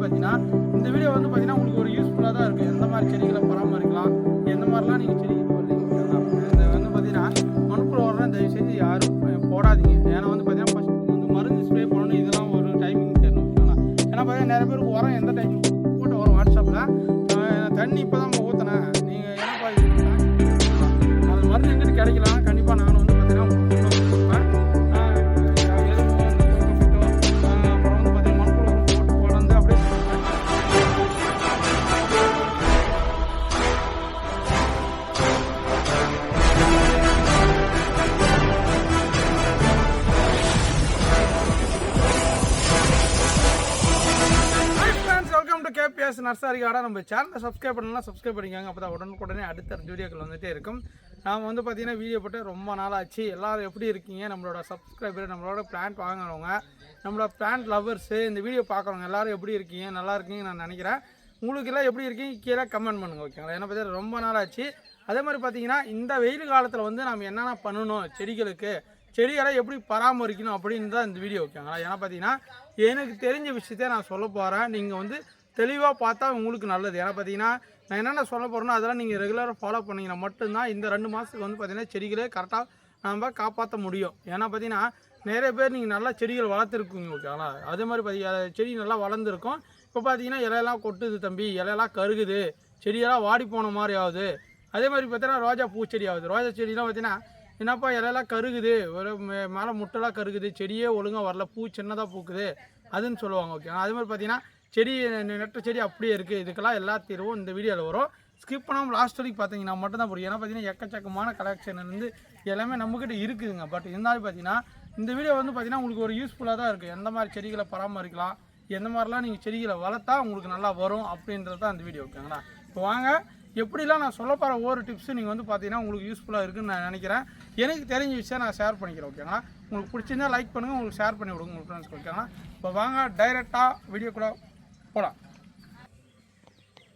பார்த்தீங்கன்னா இந்த வீடியோ வந்து பார்த்தீங்கன்னா உங்களுக்கு ஒரு யூஸ்ஃபுல்லாக தான் இருக்குது எந்த மாதிரி செடிகளை பராமரிக்கலாம் எந்த மாதிரிலாம் நீங்கள் செடி போடுறீங்க இந்த வந்து பார்த்தீங்கன்னா மண்புழு உரம் தயவு செஞ்சு யாரும் போடாதீங்க. ஏன்னா வந்து பார்த்தீங்கன்னா ஃபஸ்ட் வந்து மருந்து ஸ்ப்ரே பண்ணணும். இதெல்லாம் ஒரு டைமிங் தெரியணும் ஏன்னா பார்த்தீங்கன்னா நிறைய பேருக்கு உரம் எந்த டைமிங் போட்டு வரும். வாட்ஸ்அப்பில் தண்ணி இப்போ தான் கேபிஎஸ் நர்சரி நம்ம சேனலை சப்ஸ்கிரைப் பண்ணலாம் சப்ஸ்கிரைப் பண்ணிக்கோங்க. அப்போ தான் உடனுக்குடனே அடுத்த வீடியோக்கள் வந்துகிட்டே இருக்கும். நாம் வந்து பார்த்தீங்கன்னா வீடியோ போட்டு ரொம்ப நாள் ஆச்சு. எல்லாரும் எப்படி இருக்கீங்க? நம்மளோட சப்ஸ்கிரைபர் நம்மளோட பிளான்ட் வாங்குறவங்க நம்மளோட பிளான்ட் லவர்ஸு இந்த வீடியோ பார்க்குறவங்க எல்லாரும் எப்படி இருக்கீங்க? நல்லா இருக்கீங்க நான் நினைக்கிறேன். உங்களுக்கு எல்லாம் எப்படி இருக்கீங்க? கீழே கமெண்ட் பண்ணுங்க ஓகேங்களா ஏன்னா பார்த்தீங்கன்னா ரொம்ப நாள் ஆச்சு. அதே மாதிரி பார்த்தீங்கன்னா இந்த வெயில் காலத்தில் வந்து நம்ம என்னென்ன பண்ணணும்? செடிகளுக்கு செடிகளை எப்படி பராமரிக்கணும் அப்படின்னு தான் இந்த வீடியோ ஓகேங்களா ஏன்னா பார்த்தீங்கன்னா எனக்கு தெரிஞ்ச விஷயத்த நான் சொல்ல போகிறேன் நீங்கள் வந்து தெளிவாக பார்த்தா உங்களுக்கு நல்லது. ஏன்னா பார்த்தீங்கன்னா நான் என்னென்ன சொல்ல போகிறேன்னா அதெல்லாம் நீங்கள் ரெகுலராக ஃபாலோ பண்ணிங்கன்னா மட்டும்தான் இந்த ரெண்டு மாதத்துக்கு வந்து பார்த்திங்கன்னா செடிகளை கரெக்டாக நம்ம காப்பாற்ற முடியும். ஏன்னா பார்த்தீங்கன்னா நிறைய பேர் நீங்கள் நல்லா செடிகள் வளர்த்துருக்குங்க ஓகேங்களா அதே மாதிரி பார்த்தீங்கன்னா செடி நல்லா வளர்ந்துருக்கும். இப்போ பார்த்தீங்கன்னா இலையெல்லாம் கொட்டுது தம்பி இலையெல்லாம் கருகுது செடியெல்லாம் வாடி போன மாதிரி ஆகுது. அதே மாதிரி பார்த்தீங்கன்னா ரோஜா பூச்செடி ஆகுது. ரோஜா செடிலாம் பார்த்தீங்கன்னா என்னப்பா இலையெல்லாம் கருகுது ஒரு மேலே முட்டெல்லாம் கருகுது செடியே ஒழுங்காக வரல பூ சின்னதாக பூக்குது அதுன்னு சொல்லுவாங்க ஓகே அதே மாதிரி பார்த்தீங்கன்னா செடி நெ- நெட்ட செடி அப்படியே இருக்குது இதுக்கெல்லாம் எல்லா தீர்வும் இந்த வீடியோவில் வரும். ஸ்கிப் பண்ணாமல் லாஸ்ட் வரைக்கும் பார்த்தீங்கன்னா மட்டும் தான் புரியும். ஏன்னா பார்த்தீங்கன்னா எக்கச்சக்கமான கலெக்ஷன்லேருந்து எல்லாமே நம்மக்கிட்ட இருக்குதுங்க. பட் இருந்தாலும் பார்த்தீங்கன்னா இந்த வீடியோ வந்து பார்த்தீங்கன்னா உங்களுக்கு ஒரு யூஸ்ஃபுல்லாக தான் இருக்குது எந்த மாதிரி செடிகளை பராமரிக்கலாம் எந்த மாதிரிலாம் நீங்கள் செடிகளை வளர்த்தா உங்களுக்கு நல்லா வரும் அப்படின்றது தான் அந்த வீடியோ ஓகேங்களா இப்போ வாங்க எப்படிலாம் நான் சொல்ல போகிற ஒவ்வொரு டிப்ஸும் நீங்கள் வந்து பார்த்தீங்கன்னா உங்களுக்கு யூஸ்ஃபுல்லாக இருக்குன்னு நான் நினைக்கிறேன். எனக்கு தெரிஞ்ச விஷயம் நான் ஷேர் பண்ணிக்கிறேன் ஓகேங்களா உங்களுக்கு பிடிச்சிருந்தா லைக் பண்ணுங்கள் உங்களுக்கு ஷேர் பண்ணி விடுங்க உங்கள் ஃப்ரெண்ட்ஸ்க்கு ஓகேங்களா இப்போ வாங்க டைரெக்டாக வீடியோக்குள்ளே போகலாம்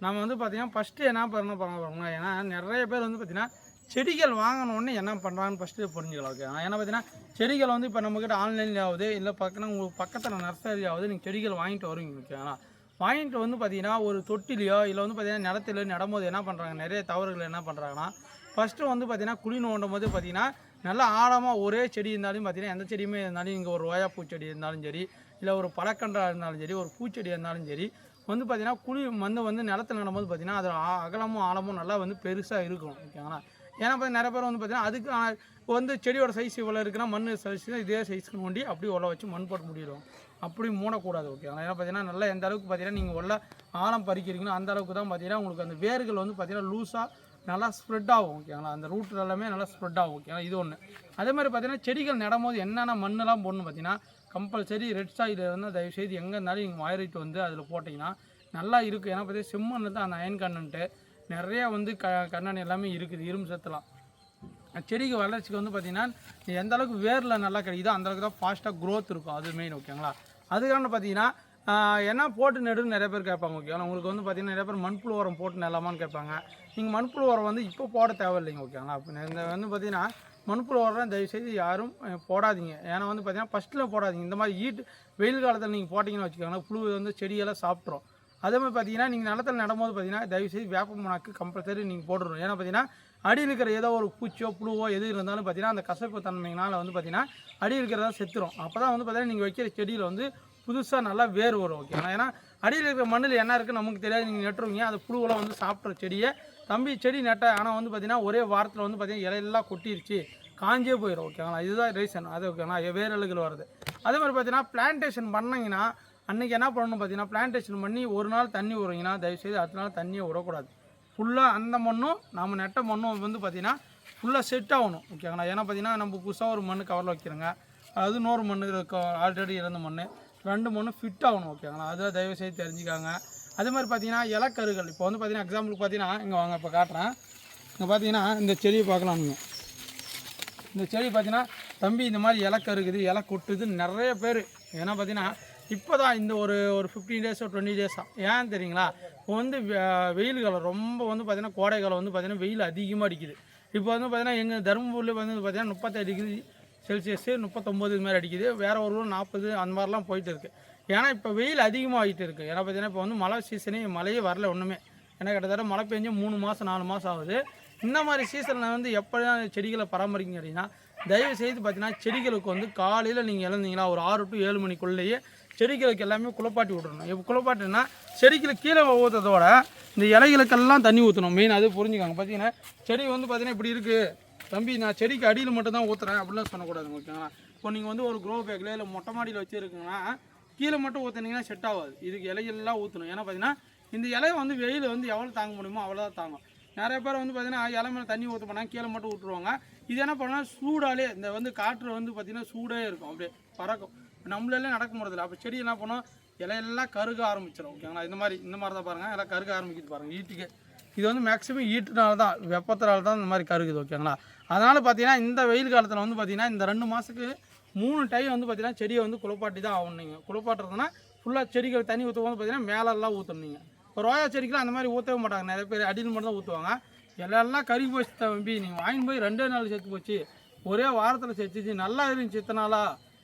நம்ம வந்து பார்த்தீங்கன்னா ஃபஸ்ட்டு என்ன பண்ண போகிறோம் ஏன்னா நிறைய பேர் வந்து பார்த்திங்கன்னா செடிகள் வாங்கணுன்னு என்ன பண்ணுறாங்கன்னு ஃபஸ்ட்டு புரிஞ்சுக்கலாம் ஓகே ஏன்னா பார்த்தீங்கன்னா செடிகள் வந்து இப்போ நம்மக்கிட்ட ஆன்லைனில் ஆகுது இல்லை பக்கம் உங்களுக்கு பக்கத்தில் நர்சரி ஆகுது நீங்கள் செடிகள் வாங்கிட்டு வருவீங்க ஓகேங்களா வாங்கிட்டு வந்து பார்த்தீங்கன்னா ஒரு தொட்டிலையோ இல்லை வந்து பார்த்தீங்கன்னா நிலத்துல நடும்போது என்ன பண்ணுறாங்க நிறைய தவறுகள் என்ன பண்ணுறாங்கன்னா ஃபஸ்ட்டு வந்து பார்த்தீங்கன்னா குழி நோண்டும் போது பார்த்தீங்கன்னா நல்லா ஆழமாக ஒரே செடி இருந்தாலும் பார்த்தீங்கன்னா எந்த செடியுமே இருந்தாலும் இங்கே ஒரு ரோயா பூச்செடி இருந்தாலும் சரி இல்லை ஒரு பழக்கன்றாக இருந்தாலும் சரி ஒரு பூச்செடியாக இருந்தாலும் சரி வந்து பார்த்திங்கன்னா குழி மண் வந்து நிலத்தில் நடும்போது பார்த்தீங்கன்னா அது அகலமும் ஆழமும் நல்லா வந்து பெருசாக இருக்கும் ஓகேங்களா? ஏன்னா இப்போ நிறைய பேர் வந்து பார்த்தீங்கன்னா அதுக்கு இப்போ வந்து செடியோட சைஸ் இவ்வளோ இருக்குன்னா மண் சைஸ் இதே சைஸ்க்கு நோண்டி அப்படியே உள்ள வச்சு மண் போட்டு மூடிடுவோம் அப்படி மூடக்கூடாது ஓகேங்களா? ஏன்னா பார்த்தீங்கன்னா நல்லா எந்த அளவுக்கு பார்த்தீங்கன்னா நீங்கள் உள்ள ஆழம் பறிக்கிறீங்களோ அந்த அளவுக்கு தான் பார்த்தீங்கன்னா உங்களுக்கு அந்த வேர்கள் வந்து பார்த்தீங்கன்னா லூஸாக நல்லா ஸ்ப்ரெட் ஆகும் ஓகேங்களா? அந்த ரூட் எல்லாமே நல்லா ஸ்ப்ரெட் ஆகும் ஓகேங்களா? இது ஒன்று அதே மாதிரி பார்த்தீங்கன்னா செடிகள் நடும்போது என்னென்ன மண்ணெல்லாம் போடணும் பார்த்தீங்கன்னா கம்பல்சரி ரெட் சாயில் இருந்தால் தயவுசெய்து எங்கே இருந்தாலும் நீங்கள் வாயிட்டு வந்து அதில் போட்டிங்கன்னா நல்லா இருக்கும் ஏன்னா பார்த்தீங்கன்னா செம்மண்ணு தான் அந்த அயன் கண்ணன்ட்டு. நிறையா வந்து க கண்ணன் எல்லாமே இருக்குது இரும்பு சத்துலாம். செடிக்கு வளர்ச்சிக்கு வந்து பார்த்திங்கன்னா எந்த அளவுக்கு வேரில் நல்லா கிடைக்குதோ அந்தளவுக்கு தான் ஃபாஸ்ட்டாக க்ரோத் இருக்கும். அது மெயின் ஓகேங்களா அதுக்கான பார்த்தீங்கன்னா என்ன போட்டு நெடுன்னு நிறைய பேர் கேட்பாங்க ஓகேங்களா உங்களுக்கு வந்து பார்த்தீங்கன்னா நிறைய பேர் மண்புழு உரம் போட்டு நிலமான்னு கேட்பாங்க. நீங்கள் மண்புழு உரம் வந்து இப்போ போட தேவையில்லைங்க ஓகேங்களா இப்போ இந்த வந்து பார்த்தீங்கன்னா மண்புழு உரம் தயவுசெய்து யாரும் போடாதீங்க. ஏன்னா வந்து பார்த்தீங்கன்னா ஃபஸ்ட்டில் போடாதீங்க. இந்த மாதிரி ஹீட் வெயில் காலத்தில் நீங்கள் போட்டிங்கன்னு வச்சுக்கோங்களேன் புழு வந்து செடியெல்லாம் சாப்பிட்ரும் அதே மாதிரி பார்த்தீங்கன்னா நீங்கள் நிலத்தில் நடும்போது பார்த்தீங்கன்னா தயவுசெய்து வேப்ப மணாக்கு கம்பல்சரி நீங்கள் போட்டுடணும் ஏன்னா பார்த்தீங்கன்னா அடியில் இருக்கிற ஏதோ ஒரு பூச்சியோ புழுவோ எது இருந்தாலும் பார்த்தீங்கன்னா அந்த கசப்பு தன்மையினால் வந்து பார்த்தீங்கன்னா அடி இருக்கிறதா செத்துரும். அப்போ தான் வந்து பார்த்தீங்கன்னா நீங்கள் வைக்கிற செடியில் வந்து புதுசாக நல்லா வேர் வரும் ஓகேங்களா ஏன்னா அடியில் இருக்கிற மண்ணில் என்ன இருக்குன்னு நமக்கு தெரியாது. நீங்கள் நட்டுருவீங்க. அந்த புழுவெல்லாம் வந்து சாப்பிட்ற செடியை தம்பி செடி நட்டேன் ஆனால் வந்து பார்த்தீங்கன்னா ஒரே வாரத்தில் வந்து பார்த்தீங்கன்னா இலையெல்லாம் கொட்டிருச்சு. காஞ்சே போயிடும் ஓகேங்களா இதுதான் ரீசன் அது ஓகேங்களா வேரலுகள் வருது. அதே மாதிரி பார்த்தீங்கன்னா பிளான்டேஷன் பண்ணீங்கன்னா அன்றைக்கி என்ன பண்ணணும் பார்த்தீங்கன்னா பிளான்டேஷன் பண்ணி ஒரு நாள் தண்ணி விடுறீங்கன்னா தயவுசெய்து அடுத்த நாள் தண்ணியை விடக்கூடாது. ஃபுல்லாக அந்த மண்ணும் நம்ம நெட்ட மண்ணும் வந்து பார்த்தீங்கன்னா ஃபுல்லாக செட் ஆகணும் ஓகேங்களா ஏன்னா பார்த்தீங்கன்னா நம்ம புதுசாக ஒரு மண் கவரில் வைக்கிறோங்க. அது இன்னொரு மண்ணு ஆல்ரெடி இருந்த மண் ரெண்டு மண்ணும் ஃபிட் ஆகணும் ஓகேங்களா அதை தயவுசெய்து தெரிஞ்சுக்காங்க. அதே மாதிரி பார்த்தீங்கன்னா இலக்கருகள். இப்போ வந்து பார்த்தீங்கன்னா எக்ஸாம்பிளுக்கு பார்த்தீங்கன்னா இங்கே வாங்க இப்போ காட்டுறேன். இங்கே பார்த்தீங்கன்னா இந்த செடியை பார்க்கலாம் நீங்கள் இந்த செடி பார்த்தீங்கன்னா தம்பி இந்த மாதிரி இலை கருகுது இலை கொட்டுது நிறைய பேர். ஏன்னா பார்த்தீங்கன்னா இப்போ தான் இந்த ஒரு ஒரு ஃபிஃப்டீன் டேஸோ டுவெண்ட்டி டேஸாக ஏன் தெரியுங்களா? இப்போ வந்து வெ- வெயில் காலம் ரொம்ப வந்து பார்த்தீங்கன்னா கோடை காலம் வந்து பார்த்தீங்கன்னா வெயில் அதிகமாக அடிக்குது. இப்போ வந்து பார்த்தீங்கன்னா எங்கள் தருமபுரியில் வந்து பார்த்தீங்கன்னா முப்பத்தெட்டு டிகிரி செல்சியஸு முப்பத்தொம்போது இது மாதிரி அடிக்குது. வேறு ஒரு ஊர் நாற்பது அந்த மாதிரிலாம் போயிட்டு இருக்குது ஏன்னா இப்போ வெயில் அதிகமாகிட்டு இருக்குது ஏன்னா பார்த்தீங்கன்னா இப்போ வந்து மழை சீசனே மழையே வரல ஒன்றுமே ஏன்னா கிட்டத்தட்ட மழை பெஞ்சு மூணு மாதம் நாலு மாதம் ஆகுது. இந்த மாதிரி சீசனில் வந்து எப்படிலாம் செடிகளை பராமரிக்கீங்க அப்படின்னா தயவு செய்து பார்த்தீங்கன்னா செடிகளுக்கு வந்து காலையில் நீங்கள் இழந்தீங்களா ஒரு ஆறு டு ஏழு மணிக்குள்ளேயே செடிகளுக்கு எல்லாமே குளப்பாட்டி விட்றணும் இப்போ குளிப்பாட்டினா செடிகளுக்கு கீழே ஊற்றுறதோட இந்த இலைகளுக்கெல்லாம் தண்ணி ஊற்றணும் மெயின் அது புரிஞ்சுக்காங்க. பார்த்தீங்கன்னா செடி வந்து பார்த்தீங்கன்னா இப்படி இருக்குது தம்பி நான் செடிக்கு அடியில் மட்டும் தான் ஊற்றுறேன் அப்படிலாம் சொல்லக்கூடாது ஓகேங்களா இப்போ நீங்கள் வந்து ஒரு க்ரோ பேக்கில் இல்லை மொட்டை மாடியில் வச்சுருக்கீங்கன்னா கீழே மட்டும் ஊற்றுனீங்கன்னா செட் ஆகாது. இதுக்கு இலையெல்லாம் ஊற்றணும் ஏன்னா பார்த்தீங்கன்னா இந்த இலையை வந்து வெயில் வந்து எவ்வளோ தாங்க முடியுமோ அவ்வளோ தான் தாங்கும். நிறைய பேர் வந்து பார்த்தீங்கன்னா இலை மேலே தண்ணி ஊற்ற போனால் கீழே மட்டும் விட்டுருவாங்க இது என்ன பண்ணால் சூடாலே இந்த வந்து காற்று வந்து பார்த்திங்கன்னா சூடே இருக்கும். அப்படியே பறக்கும். நம்மளெல்லாம் நடக்க முடியல அப்போ செடி என்ன பண்ணோம்? இலையெல்லாம் கருக ஆரம்பிச்சிடும் ஓகேங்களா? இந்த மாதிரி இந்த மாதிரி தான் பாருங்கள் எல்லாம் கருக ஆரம்பிக்குது பாருங்கள் ஈட்டுக்கு. இது வந்து மேக்ஸிமம் ஈட்டுனால தான் வெப்பத்தினால தான் இந்த மாதிரி கருகுது. ஓகேங்களா? அதனால் பார்த்தீங்கன்னா இந்த வெயில் காலத்தில் வந்து பார்த்தீங்கன்னா இந்த ரெண்டு மாதத்துக்கு மூணு டைம் வந்து பார்த்தீங்கன்னா செடியை வந்து குளப்பாட்டி தான் ஆகணும் நீங்கள் குளிப்பாட்டுறதுனா ஃபுல்லாக செடிகள் தண்ணி ஊற்றும் போது பார்த்தீங்கன்னா மேலெல்லாம் ஊற்றணும் நீங்கள் இப்போ ரோயா செடிக்கெலாம் அந்த மாதிரி ஊற்றவே மாட்டாங்க. நிறைய பேர் அடியில் மட்டும் தான் ஊற்றுவாங்க எல்லாம் கறி போச்சு தம்பி. நீங்கள் வாங்கி போய் ரெண்டே நாள் செத்து போச்சு. ஒரே வாரத்தில் செத்துச்சு. நல்லா இருந்துச்சு இத்தனாலா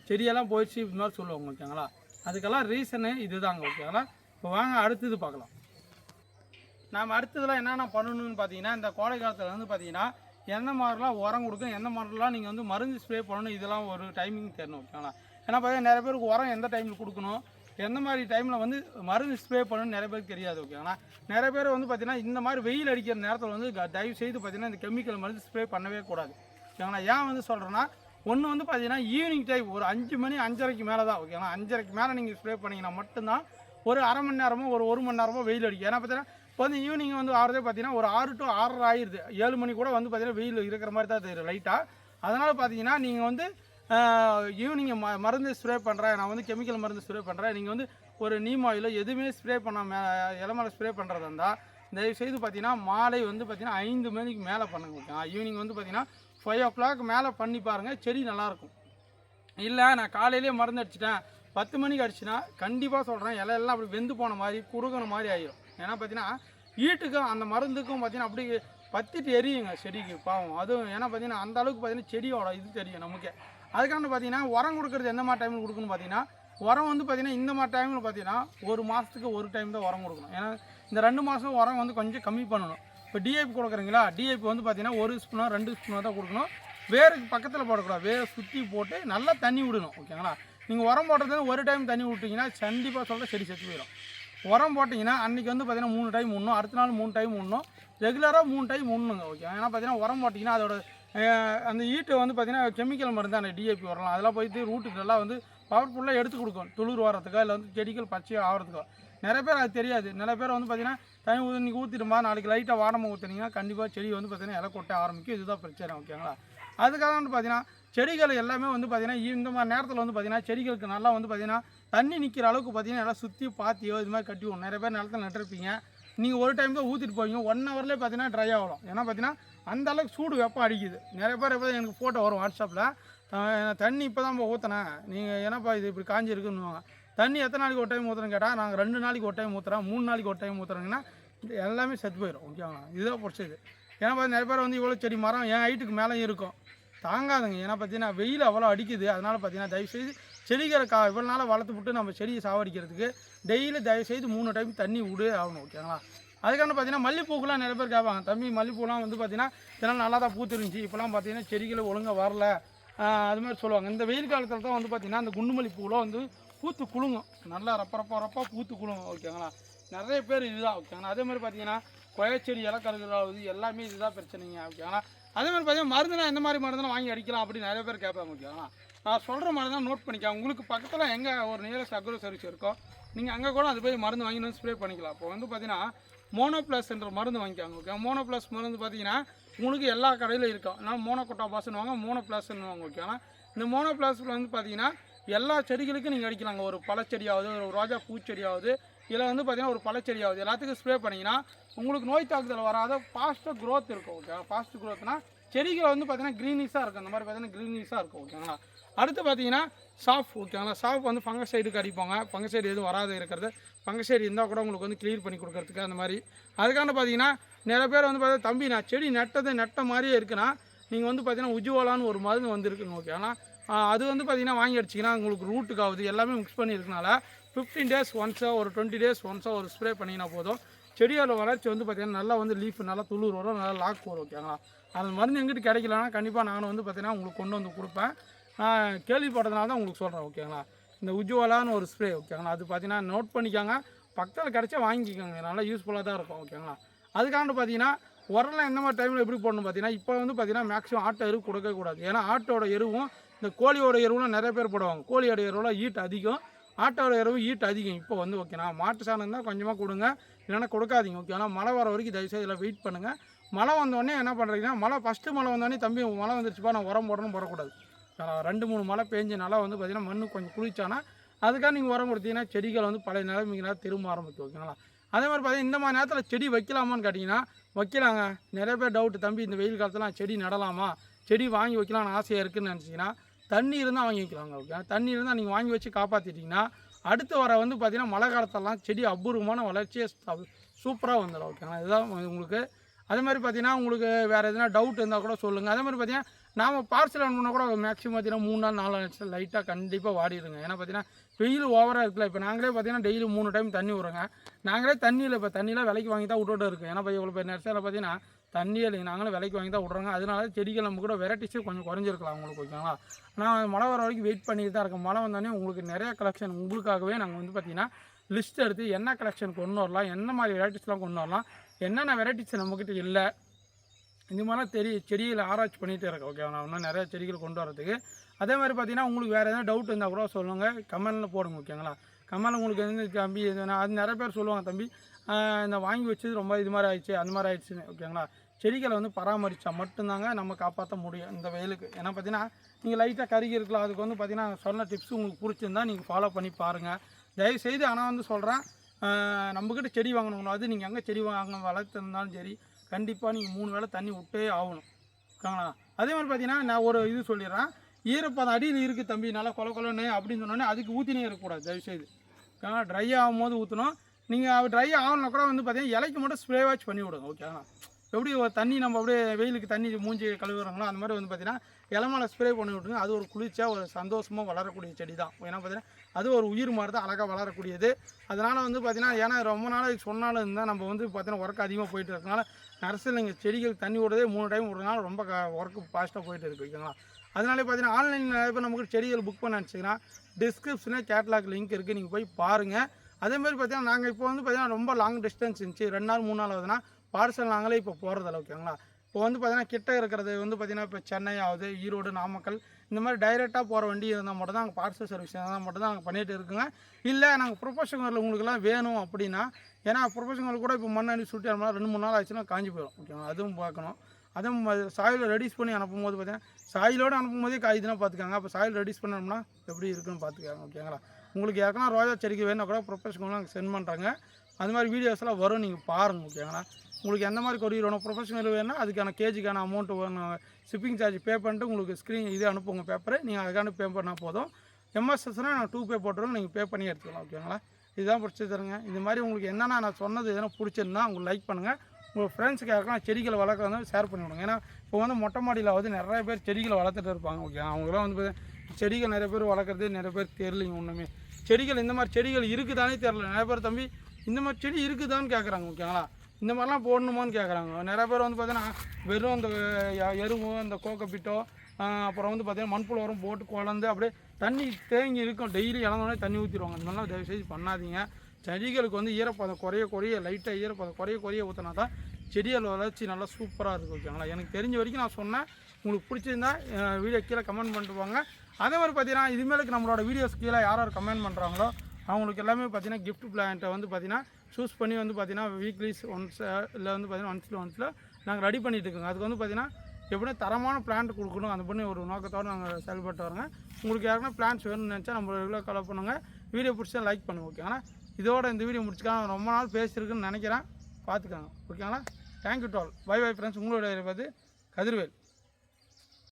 செடியெல்லாம் போயிடுச்சு இது மாதிரி சொல்லுவாங்க ஓகேங்களா அதுக்கெல்லாம் ரீசனு இதுதாங்க ஓகேங்களா இப்போ வாங்க அடுத்தது பார்க்கலாம். நாம் அடுத்ததுலாம் என்னென்ன பண்ணணும்னு பார்த்தீங்கன்னா இந்த கோடை காலத்தில் வந்து பார்த்தீங்கன்னா எந்த மாதிரிலாம் உரம் கொடுக்கணும் எந்த மாதிரிலாம் நீங்கள் வந்து மருந்து ஸ்ப்ரே பண்ணணும் இதெல்லாம் ஒரு டைமிங் தெரியணும் ஓகேங்களா ஏன்னா பார்த்தீங்கன்னா நிறைய பேருக்கு உரம் எந்த டைமில் கொடுக்கணும் எந்த மாதிரி டைமில் வந்து மருந்து ஸ்ப்ரே பண்ணணும்னு நிறைய பேருக்கு தெரியாது ஓகேங்களா நிறைய பேர் வந்து பார்த்தீங்கன்னா இந்த மாதிரி வெயில் அடிக்கிற நேரத்தில் வந்து தயவு செய்து பார்த்தீங்கன்னா இந்த கெமிக்கல் மருந்து ஸ்ப்ரே பண்ணவே கூடாது ஓகேங்களா ஏன் வந்து சொல்கிறேன்னா ஒன்று வந்து பார்த்தீங்கன்னா ஈவினிங் டைம் ஒரு அஞ்சு மணி அஞ்சரைக்கு மேலே தான் ஓகேங்களா அஞ்சரைக்கு மேலே நீங்கள் ஸ்ப்ரே பண்ணிங்கன்னா மட்டும்தான் ஒரு அரை மணி நேரமோ ஒரு ஒரு மணி நேரமோ வெயில் அடிக்கும். ஏன்னா பார்த்தீங்கன்னா இப்போ வந்து ஈவினிங் வந்து ஆறதே பார்த்தீங்கன்னா ஒரு ஆறு டு ஆறரை ஆயிடுது. ஏழு மணி கூட வந்து பார்த்தீங்கன்னா வெயில் இருக்கிற மாதிரி தான் தெரியும் லைட்டாக அதனால் பார்த்தீங்கன்னா நீங்கள் வந்து ஈவினிங் ம மருந்து ஸ்ப்ரே பண்ணுறேன் நான் வந்து கெமிக்கல் மருந்து ஸ்ப்ரே பண்ணுறேன் நீங்கள் வந்து ஒரு நீம் ஆயிலோ எதுவுமே ஸ்ப்ரே பண்ண மே இளமலை ஸ்ப்ரே பண்ணுறதா இருந்தால் தயவு செய்து பார்த்தீங்கன்னா மாலை வந்து பார்த்தீங்கன்னா ஐந்து மணிக்கு மேலே பண்ணுங்க. ஓகேங்களா ஈவினிங் வந்து பார்த்தீங்கன்னா ஃபைவ் ஓ கிளாக் மேலே பண்ணி பாருங்கள் செடி நல்லாயிருக்கும் இல்லை நான் காலையிலேயே மருந்து அடிச்சிட்டேன். பத்து மணிக்கு அடிச்சுனா கண்டிப்பாக சொல்கிறேன் இலையெல்லாம் அப்படி வெந்து போன மாதிரி குறுகின மாதிரி ஆயிடும் ஏன்னா பார்த்தீங்கன்னா ஈட்டுக்கும் அந்த மருந்துக்கும் பார்த்தீங்கன்னா அப்படி பத்திட்டு எரியுங்க செடிக்கு பாவம். அதுவும் ஏன்னா பார்த்தீங்கன்னா அந்த அளவுக்கு பார்த்தீங்கன்னா செடியோட இது தெரியும் நமக்கு. அதுக்காக பார்த்தீங்கன்னா உரம் கொடுக்குறது எந்த மாதிரி டைமில் கொடுக்கணும்னு பார்த்தீங்கன்னா உரம் வந்து பார்த்தீங்கன்னா இந்த மாதிரி டைமில் பார்த்தீங்கன்னா ஒரு மாதத்துக்கு ஒரு டைம் தான் உரம் கொடுக்கணும். ஏன்னா இந்த ரெண்டு மாதம் உரம் வந்து கொஞ்சம் கம்மி பண்ணணும். இப்போ டிஐபி கொடுக்குறீங்களா? டிஐபி வந்து பார்த்தீங்கன்னா ஒரு ஸ்பூனோ ரெண்டு ஸ்பூனோ தான் கொடுக்கணும். வேருக்கு பக்கத்தில் போடக்கூடாது. வேர் சுற்றி போட்டு நல்லா தண்ணி விடணும் ஓகேங்களா நீங்கள் உரம் போடுறது ஒரு டைம் தண்ணி விட்டிங்கன்னா கண்டிப்பாக சொல்கிற செடி செத்து போயிடும். உரம் போட்டிங்கன்னா அன்றைக்கி வந்து பார்த்தீங்கன்னா மூணு டைம் உண்ணும். அடுத்த நாள் மூணு டைம் உண்ணும். ரெகுலராக மூணு டைம் உண்ணுங்க ஓகே ஏன்னா பார்த்தீங்கன்னா உரம் போட்டிங்கன்னா அதோட அந்த ஈட்டு வந்து பார்த்திங்கன்னா கெமிக்கல் மருந்து அந்த டிஏபி வரலாம் அதெல்லாம் போயிட்டு ரூட்டுக்கு நல்லா வந்து பவர்ஃபுல்லாக எடுத்து கொடுக்கும். துளிர் வரதுக்கோ இல்லை வந்து செடிகள் பச்சையாக ஆகிறதுக்கோ. நிறைய பேர் அது தெரியாது. நிறைய பேர் வந்து பார்த்தீங்கன்னா தண்ணி ஊற்றி ஊற்றிடுமா நாளைக்கு லைட்டாக வாரமாக ஊற்றுனீங்கன்னா கண்டிப்பாக செடி வந்து பார்த்தீங்கன்னா இலை கொட்ட ஆரம்பிக்கும். இதுதான் பிரச்சனை ஓகேங்களா அதுக்காக வந்து பார்த்தீங்கன்னா செடிகள் எல்லாமே வந்து பார்த்திங்கன்னா இந்த மாதிரி நேரத்தில் வந்து பார்த்திங்கன்னா செடிகளுக்கு நல்லா வந்து பார்த்தீங்கன்னா தண்ணி நிற்கிற அளவுக்கு பார்த்தீங்கன்னா நல்லா சுற்றி பாத்தியோ இது மாதிரி கட்டிவோம் நிறைய பேர் நிலத்தில் நட்டுருப்பீங்க. நீங்கள் ஒரு டைம் தான் ஊற்றிட்டு போவீங்க. ஒன் ஹவர்லேயே பார்த்தீங்கன்னா ட்ரை ஆகலாம் ஏன்னா பார்த்தீங்கன்னா அந்த அளவுக்கு சூடு வெப்பம் அடிக்குது. நிறைய பேர் எப்போ எனக்கு ஃபோட்டோ வரும் வாட்ஸ்அப்பில் தண்ணி இப்போ தான் ஊற்றினேன் நீங்கள் ஏன்னாப்பா இது இப்படி காஞ்சி தண்ணி எத்தனை நாளைக்கு ஒரு டைம் ஊற்றுறேன்னு கேட்டால் நாங்கள் ரெண்டு நாளைக்கு ஒரு டைம் ஊற்றுறோம் மூணு நாளைக்கு ஒரு டைம் ஊற்றுறோங்கன்னா எல்லாமே செத்து போயிடும் ஓகேவா இதுதான் பிடிச்சது. ஏன்னா பார்த்து நிறைய பேர் வந்து இவ்வளோ செடி மரம் என் ஹைட்டுக்கு மேலே இருக்கும். தாங்காதுங்க. ஏன்னா பார்த்தீங்கன்னா வெயில் அவ்வளோ அடிக்குது. அதனால் பார்த்தீங்கன்னா தயவுசெய்து செடிகளை கா இவ்வளோ நாளாக வளர்த்து விட்டு நம்ம செடியை சாவடிக்கிறதுக்கு டெய்லி தயவுசெய்து மூணு டைம் தண்ணி விடு ஆகணும் ஓகேங்களா அதுக்கான பார்த்தீங்கன்னா மல்லிப்பூக்கெலாம் நிறைய பேர் கேட்பாங்க. தம்பி மல்லிப்பூலாம் வந்து பார்த்தீங்கன்னா இதெல்லாம் நல்லா தான் பூத்துருந்துச்சு. இப்போலாம் பார்த்தீங்கன்னா செடிகள் ஒழுங்காக வரல. அது மாதிரி சொல்லுவாங்க. இந்த வெயில் காலத்தில் தான் வந்து பார்த்தீங்கன்னா அந்த குண்டு மல்லிப்பூலாம் வந்து பூத்து குழுங்கும் நல்லா ரப்ப ரப்ப ரப்பா பூத்து குழுங்கும் ஓகேங்களா நிறைய பேர் இதுதான் ஓகேங்களா அதே மாதிரி பார்த்தீங்கன்னா கொயச்செடி இலை கருகிறாவது எல்லாமே இதுதான் பிரச்சனைங்க ஓகேங்களா அதே மாதிரி பார்த்தீங்கன்னா மருந்துனா எந்த மாதிரி மருந்துனா வாங்கி அடிக்கலாம் அப்படின்னு நிறைய பேர் கேட்பாங்க ஓகேங்களா நான் சொல்கிற மாதிரி தான் நோட் பண்ணிக்க. உங்களுக்கு பக்கத்தில் எங்கே ஒரு நியரஸ்ட் அக்ரோ சர்வீஸ் இருக்கோ நீங்கள் அங்கே கூட அது போய் மருந்து வாங்கி வந்து ஸ்ப்ரே பண்ணிக்கலாம். இப்போ வந்து பார்த்தீங்கன்னா மோனோப்ளஸ்ன்ற மருந்து வாங்கிக்காங்க ஓகே மோனோப்ளஸ் மருந்து பார்த்தீங்கன்னா உங்களுக்கு எல்லா கடையிலும் இருக்கும். ஆனால் மோனோகொட்டா பாஸ்ன்னு வாங்க மோனோப்ளஸ்ன்னு வாங்க ஓகேங்களா இந்த மோனோப்ளாஸில் வந்து பார்த்தீங்கன்னா எல்லா செடிகளுக்கும் நீங்கள் அடிக்கலாங்க. ஒரு பழச்செடியாவது ஒரு ரோஜா பூச்செடியாவது இல்லை வந்து பார்த்தீங்கன்னா ஒரு பழச்செடியாவது எல்லாத்துக்கும் ஸ்ப்ரே பண்ணிங்கன்னா உங்களுக்கு நோய் தாக்குதல் வராத ஃபாஸ்ட்டாக க்ரோத் இருக்கும் ஓகே ஃபாஸ்ட் க்ரோத்னா செடிகள் வந்து பார்த்தீங்கன்னா க்ரீனிஷாக இருக்கும். அந்த மாதிரி பார்த்தீங்கன்னா க்ரீனிஸாக இருக்கும் ஓகேங்களா அடுத்து பார்த்தீங்கன்னா சாஃப் ஓகேங்களா சாஃப் வந்து ஃபங்கசைடுக்கு அடிப்பாங்க. ஃபங்கசைடு எதுவும் வராது இருக்கிறது. ஃபங்கசைடு இருந்தால் கூட உங்களுக்கு வந்து க்ளீன் பண்ணி கொடுக்கறதுக்கு அந்த மாதிரி. அதுக்கான பார்த்தீங்கன்னா நிறைய பேர் வந்து பார்த்தீங்கன்னா தம்பி நான் செடி நட்டது நட்ட மாதிரியே இருக்குன்னா நீங்கள் வந்து பார்த்தீங்கன்னா உஜ்வாலான்னு ஒரு மருந்து வந்துருக்குங்க ஓகே ஆனால் அது வந்து பார்த்தீங்கன்னா வாங்கி அடிச்சிங்கன்னா உங்களுக்கு ரூட்டுக்கு ஆகுது. எல்லாமே மிக்ஸ் பண்ணியிருக்கனால ஃபிஃப்டீன் டேஸ் ஒன்ஸோ ஒரு டுவெண்ட்டி டேஸ் ஒன்ஸோ ஒரு ஸ்ப்ரே பண்ணிங்கன்னா போதும். செடியோட வளர்ச்சி வந்து பார்த்திங்கன்னா நல்லா வந்து லீஃப் நல்லா துளிர் வரும் நல்லா லாக் வரும் ஓகேங்களா அந்த மருந்து எங்கிட்ட கிடைக்கலன்னா கண்டிப்பாக நானும் வந்து பார்த்திங்கன்னா உங்களுக்கு கொண்டு வந்து கொடுப்பேன். நான் கேள்விப்பட்டதுனால தான் உங்களுக்கு சொல்கிறேன் ஓகேங்களா இந்த உஜ்வாலான்னு ஒரு ஸ்ப்ரே ஓகேங்களா அது பார்த்தீங்கன்னா நோட் பண்ணிக்கோங்க. பக்கத்தில் கிடச்சா வாங்கிக்கோங்க. நல்லா யூஸ்ஃபுல்லாக தான் இருக்கும் ஓகேங்களா அதுக்காண்டு பார்த்தீங்கன்னா உரம்லாம் எந்த மாதிரி டைமில் எப்படி போடணும் பார்த்தீங்கன்னா இப்போ வந்து பார்த்தீங்கன்னா மேக்ஸிமம் ஆட்டோ எருவு கொடுக்கக்கூடாது ஏன்னா ஆட்டோட எருவும் இந்த கோழியோட எருவுலாம் நிறைய பேர் போடுவாங்க. கோழியோட எருவுலாம் ஈட்டு அதிகம். ஆட்டோட எருவு ஈட்டு அதிகம். இப்போ வந்து ஓகேண்ணா மாட்டு சாணம் தான் கொஞ்சமாக கொடுங்க. இல்லைன்னா கொடுக்காதீங்க ஓகே ஆனால் மழை வர வரைக்கும் தயவுசெய்து இதில் வெயிட் பண்ணுங்கள் மழை வந்தோடனே என்ன பண்ணுறீங்கன்னா மழை ஃபஸ்ட்டு மழை வந்தோடனே தம்பி மழை வந்துருச்சுப்பா நான் உரம் போடணும் போடக்கூடாது. ரெண்டு மூணு மழை பெஞ்சனால வந்து பார்த்திங்கன்னா மண் கொஞ்சம் குளிச்சானா அதுக்காக நீங்கள் உரம் கொடுத்தீங்கன்னா செடிகள் வந்து பழைய நிலைமைக்கு திரும்ப ஆரம்பிக்கும் ஓகேங்களா அதே மாதிரி பார்த்தீங்கன்னா இந்த மாதிரி நேரத்தில் செடி வைக்கலாமான்னு கேட்டிங்கன்னா வைக்கலாங்க. நிறைய பேர் டவுட்டு தம்பி இந்த வெயில் காலத்தில் செடி நடலாமா? செடி வாங்கி வைக்கலாம்னு ஆசையாக இருக்குதுன்னு நினச்சிங்கன்னா தண்ணி இருந்தால் வாங்கி வைக்கலாங்க ஓகே தண்ணி இருந்தால் நீங்கள் வாங்கி வச்சு காப்பாற்றிட்டிங்கன்னா அடுத்து வர வந்து பார்த்திங்கன்னா மழை காலத்தெல்லாம் செடி அபூர்வமான வளர்ச்சியை சூப்பராக வந்துடும் ஓகேங்களா இதுதான் உங்களுக்கு. அதே மாதிரி பார்த்தீங்கன்னா உங்களுக்கு வேறு எதனா டவுட் இருந்தால் கூட சொல்லுங்கள் அதே மாதிரி பார்த்தீங்கன்னா நாம் பார்சல் அனுப்புனா கூட மேக்ஸிமம் பார்த்தீங்கன்னா மூணு நாள் நாலு நாள் லைட்டாக கண்டிப்பாக வாடிடுங்க. ஏன்னா பார்த்தீங்கன்னா வெயில் ஓவராக இருக்குல்ல இப்போ நாங்களே பார்த்தீங்கன்னா டெய்லி மூணு டைம் தண்ணி விடுறோங்க நாங்களே தண்ணியில் இப்போ தண்ணியெலாம் விலைக்கு வாங்கி தான் விட்டுட்டு இருக்கோம். ஏன்னா இப்போ இவ்வளோ பேர் நர்சரியில் பார்த்தீங்கன்னா தண்ணியே இல்லைங்க. நாங்களும் விலைக்கு வாங்கி தான் விட்றோங்க. அதனால செடிகள் நம்ம கூட வெரைட்டிஸும் கொஞ்சம் குறைஞ்சிருக்கலாம் உங்களுக்கு ஓகேங்களா? நான் மழை வர வரைக்கும் வெயிட் பண்ணிட்டு தான் இருக்கேன். மழை வந்தோடனே உங்களுக்கு நிறைய கலெக்ஷன் உங்களுக்காகவே நாங்கள் வந்து பார்த்தீங்கன்னா லிஸ்ட் எடுத்து என்ன கலெக்ஷன் கொண்டு வரலாம் என்ன மாதிரி வெரைட்டிஸ்லாம் கொண்டு வரலாம் என்னென்ன வெரைட்டிஸ் நம்மக்கிட்ட இல்லை இந்த மாதிரிலாம் தெரிய செடியில் ஆராய்ச்சி பண்ணிகிட்டே இருக்கேன் ஓகே நான் இன்னும் நிறைய செடிகள் கொண்டு வரதுக்கு. அதே மாதிரி பார்த்தீங்கன்னா உங்களுக்கு வேறு எதாவது டவுட் இருந்தால் கூட சொல்லுங்கள் கமெண்டில் போடுங்க ஓகேங்களா? கமெண்டில் உங்களுக்கு எந்த தம்பி எதுனா அது நிறைய பேர் சொல்லுவாங்க தம்பி. இந்த வாங்கி வச்சது ரொம்ப இது மாதிரி ஆயிடுச்சு அந்த மாதிரி ஆயிடுச்சுன்னு ஓகேங்களா? செடிகளை வந்து பராமரித்தா மட்டும்தாங்க நம்ம காப்பாற்ற முடியும் இந்த வெயிலுக்கு. ஏன்னா பார்த்தீங்கன்னா நீங்கள் லைட்டாக கருகி இருக்கலாம். அதுக்கு வந்து பார்த்தீங்கன்னா நான் சொன்ன டிப்ஸ் உங்களுக்கு பிடிச்சிருந்தா நீங்கள் ஃபாலோ பண்ணி பாருங்கள் தயவுசெய்து ஆனால் வந்து சொல்கிறேன் நம்மக்கிட்ட செடி வாங்கணுங்களோ அது நீங்கள் எங்கே செடி வாங்கணும் வளர்த்துருந்தாலும் சரி கண்டிப்பாக நீங்கள் மூணு வேளை தண்ணி விட்டே ஆகணும். ஓகேங்களா? அதே மாதிரி பார்த்தீங்கன்னா நான் ஒரு இது சொல்லிடுறேன். ஈரப்பதம் அடியில் இருக்குது தம்பி நல்லா கொல கொலன்னு அப்படின்னு சொன்னோன்னே அதுக்கு ஊற்றினே இருக்கக்கூடாது தயவுசெய்து. ஓகேங்களா? ட்ரை ஆகும்போது ஊற்றணும் நீங்கள் ட்ரை ஆகணும்னா கூட வந்து பார்த்தீங்கன்னா இலைக்கு மட்டும் ஸ்ப்ரே வாட்ச் பண்ணி விடுங்க ஓகேங்களா? எப்படி தண்ணி நம்ம அப்படியே வெயிலுக்கு தண்ணி மூஞ்சி கழுவுறாங்களோ அந்த மாதிரி வந்து பார்த்தீங்கன்னா இளமலை ஸ்ப்ரே பண்ணி விட்டுருங்க அது ஒரு குளிர்ச்சியாக ஒரு சந்தோஷமாக வளரக்கூடிய செடி தான் ஏன்னா பார்த்தீங்கன்னா அது ஒரு உயிர் மாதிரி தான் அழகாக வளரக்கூடியது. அதனால் வந்து பார்த்திங்கன்னா ஏன்னா ரொம்ப நாளைக்கு சொன்னாலும் இருந்தால் நம்ம வந்து பார்த்தீங்கன்னா ஒர்க் அதிகமாக போயிட்டு இருக்கனால நர்சரியில் இங்கே செடிகள் தண்ணி விடுறதே மூணு டைம் விடுறதுனால ரொம்ப ஒர்க்கு ஃபாஸ்ட்டாக போயிட்டு இருக்கு ஓகேங்களா? அதனாலே பார்த்தீங்கன்னா ஆன்லைனில் நிறைய பேர் நமக்கு செடிகள் புக் பண்ண நினச்சிங்கன்னா டிஸ்கிரிப்ஷனே கேட்லாக் லிங்க் இருக்குது நீங்கள் போய் பாருங்கள் அதே மாதிரி பார்த்தீங்கன்னா நாங்கள் இப்போ வந்து பார்த்தீங்கன்னா ரொம்ப லாங் டிஸ்டன்ஸ் இருந்துச்சு. ரெண்டு நாள் மூணு நாள் ஆகுதுன்னா பார்சல் நாங்களே இப்போ போகிறதில்ல ஓகேங்களா இப்போ வந்து பார்த்தீங்கன்னா கிட்ட இருக்கிறது வந்து பார்த்தீங்கன்னா இப்போ சென்னை ஆகுது ஈரோடு நாமக்கல் இந்த மாதிரி டைரெக்டாக போகிற வண்டி இருந்தால் மட்டும் தான் நாங்கள் பார்சல் சர்வீஸ் இருந்தால் மட்டும் தான் நாங்கள் பண்ணிகிட்டு இருக்குங்க. இல்லை நாங்கள் ப்ரொஃபஷனல் உங்களுக்குலாம் வேணும் அப்படின்னா ஏன்னா ப்ரொஃபஷனல் கூட இப்போ மண் அனுப்பி சுட்டி அனுப்பினா ரெண்டு மூணு நாள் ஆச்சுன்னா காஞ்சி போயிடும் ஓகேங்களா அதுவும் பார்க்கணும். அதுவும் சாயில் ரெடியூஸ் பண்ணி அனுப்பும் போது பார்த்தீங்கன்னா சாயிலோடு அனுப்பும் போதே காய்துனா பார்த்துக்காங்க. அப்போ சாயில் ரெடியூஸ் பண்ணோம்னா எப்படி இருக்குன்னு பார்த்துக்காங்க ஓகேங்களா உங்களுக்கு யாருக்கெல்லாம் ரோஜா செடிக்கு வேணுன்னா கூட ப்ரொஃபஷனல் நாங்கள் சென்ட் பண்ணுறாங்க அது மாதிரி வீடியோஸ்லாம் வரும் நீங்கள் பாருங்கள் ஓகேங்களா உங்களுக்கு எந்த மாதிரி கொரியர் வேணும்? ப்ரொஃபஷனல் வேணும்னா அதுக்கான கேஜிக்கான அமௌண்ட் வேணும். ஷிப்பிங் சார்ஜ் பே பண்ணிட்டு உங்களுக்கு ஸ்க்ரீன் இது அனுப்புங்க பேப்பரை நீங்கள் அதுக்கான பே பண்ணால் போதும். எம்எஸ்எஸ்னால் நான் டூ பே போட்டுருவோம் நீங்கள் பே பண்ணி எடுத்துக்கலாம் ஓகேங்களா இதுதான் பிடிச்சி தருங்க இது மாதிரி உங்களுக்கு என்னென்ன நான் சொன்னது எதனா பிடிச்சிருந்தா உங்களுக்கு லைக் பண்ணுங்கள் உங்கள் ஃப்ரெண்ட்ஸுக்கு யாருக்கெல்லாம் செடிகளை வளர்க்க வந்து ஷேர் பண்ணி விடுங்க. ஏன்னா இப்போ வந்து மொட்டை மாடியில் வந்து நிறைய பேர் செடிகளை வளர்த்துட்டு இருப்பாங்க ஓகே அவங்களாம் வந்து பார்த்தீங்கன்னா செடிகள் நிறைய பேர் வளர்க்குறது நிறைய பேர் தெரிலிங்க ஒன்றுமே செடிகள் இந்த மாதிரி செடிகள் இருக்குதானே தெரில நிறைய பேர் தம்பி இந்த மாதிரி செடி இருக்குதான்னு கேட்குறாங்க ஓகேங்களா இந்த மாதிரிலாம் போடணுமான்னு கேட்குறாங்க நிறைய பேர் வந்து பார்த்தீங்கன்னா வெறும் இந்த எ- எருவு இந்த கோக்கப்பிட்டோ அப்புறம் வந்து பார்த்தீங்கன்னா மண்புழு உரம் போட்டு குழந்து அப்படியே தண்ணி தேங்கி இருக்கும். டெய்லி இழந்தோடனே தண்ணி ஊற்றிடுவாங்க அந்த மாதிரிலாம் தயவு செய்து பண்ணாதீங்க. செடிகளுக்கு வந்து ஈரப்பதம் குறைய குறைய லைட்டாக ஈரப்பதம் குறைய குறைய ஊற்றினா தான் செடிகள் வளர்ச்சி நல்லா சூப்பராக இருக்கும் ஓகேங்களா எனக்கு தெரிஞ்ச வரைக்கும் நான் சொன்னேன். உங்களுக்கு பிடிச்சிருந்தா வீடியோ கீழே கமெண்ட் பண்ணிட்டு போங்க. அதே மாதிரி பார்த்தீங்கன்னா இதுமேலுக்கு நம்மளோட வீடியோஸ் கீழே யார் யார் கமெண்ட் பண்ணுறாங்களோ அவங்களுக்கு எல்லாமே பார்த்தீங்கன்னா கிஃப்ட் பிளான்ட்டை வந்து பார்த்தீங்கன்னா சூஸ் பண்ணி வந்து பார்த்தீங்கன்னா வீக்லிஸ் ஒன்ஸ் இல்லை வந்து பார்த்தீங்கன்னா ஒன்ஸில் ஒன்ஸில் நாங்கள் ரெடி பண்ணிட்டு இருக்கோங்க. அதுக்கு வந்து பார்த்தீங்கன்னா எப்படியும் தரமான பிளான்ட் கொடுக்கணும். அந்த பண்ணி ஒரு நோக்கத்தோடு நாங்கள் செயல்பட்டு வரோங்க. உங்களுக்கு யாருன்னா பிளான்ஸ் வேணும்னு நினச்சா நம்ம ரெகுலர் கலர் பண்ணுங்கள் வீடியோ பிடிச்சா லைக் பண்ணுங்கள் ஓகேங்களா இதோட இந்த வீடியோ முடிச்சுக்கலாம். ரொம்ப நாள் பேசியிருக்குன்னு நினைக்கிறேன். பார்த்துக்கோங்க ஓகேங்களா தேங்க்யூ டால் பை பை ஃப்ரெண்ட்ஸ் உங்களோட இருப்பது கதிர்வேல்.